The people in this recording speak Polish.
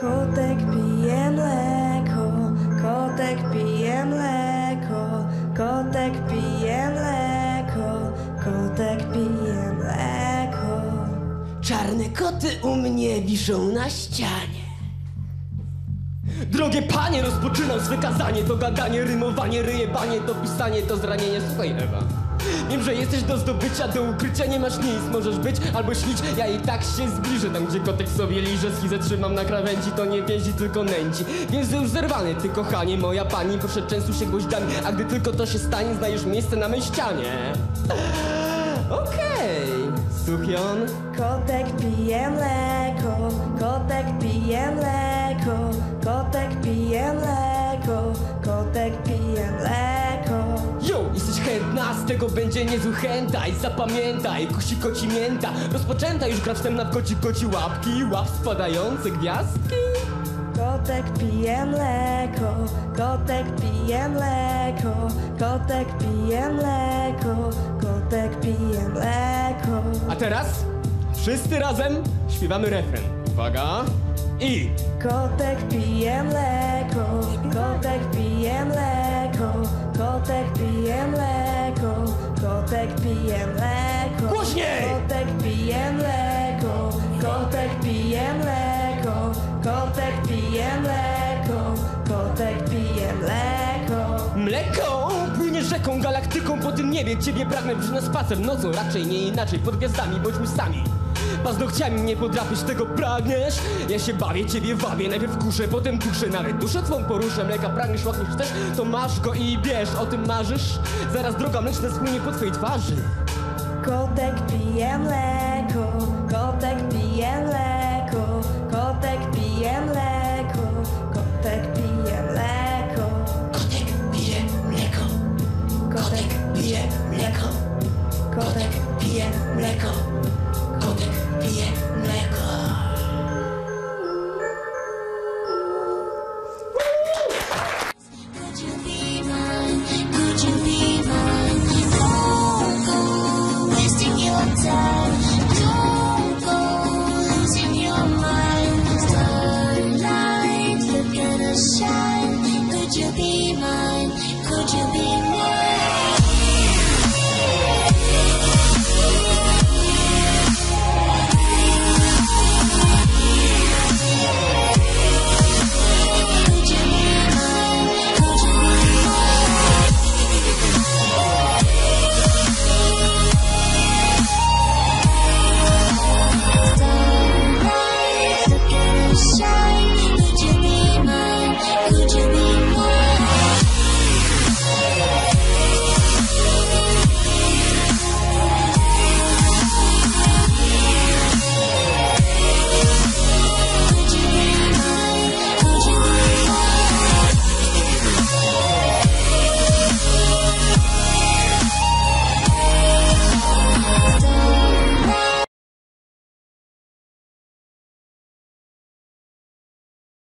Kotek pije mleko, kotek pije mleko, kotek pije mleko, kotek pije mleko. Czarne koty u mnie wiszą na ścianie. Drogie panie, rozpoczynam swe kazanie To gadanie, rymowanie, ryjebanie To pisanie, to zranienie Słuchaj Ewa Wiem, że jesteś do zdobycia, do ukrycia nie masz nic. Możesz być albo śnić, ja i tak się zbliżę Tam gdzie kotek sobie liże, schizę trzymam na krawędzi To nie więzi, tylko nęci Więc już zerwany, ty kochanie, moja pani Proszę częstuj się gwoździami, a gdy tylko to się stanie Znajdziesz miejsce na mej ścianie. Okej, Suchion Kotek pije mleko, kotek pije mleko, tego będzie niezły chętaj Zapamiętaj, kusi koci mięta. Rozpoczęta już gra wstępna w koci koci łapki Łap spadające gwiazdki. Kotek pije mleko, kotek pije mleko, kotek pije mleko, kotek pije mleko. A teraz wszyscy razem śpiewamy refren. Uwaga. I. Kotek pije mleko, kotek pije kotek pije mleko. Głośniej! Kotek pije mleko, kotek pije mleko, kotek pije mleko, kotek pije mleko. Mleko płynie rzeką, galaktyką po tym niebie Ciebie pragnę wziąć na spacer nocą Raczej nie inaczej, pod gwiazdami bądźmy sami Paznokciami mnie podrapiesz, tego pragniesz? Ja się bawię, ciebie wabię Najpierw kuszę, potem duszę, nawet duszę twą poruszę Mleka pragniesz, łakniesz też, to masz go i bierz O tym marzysz? Zaraz droga mleczna spłynie po twojej twarzy Kotek pije mleko, kotek pije mleko. shine? could you be?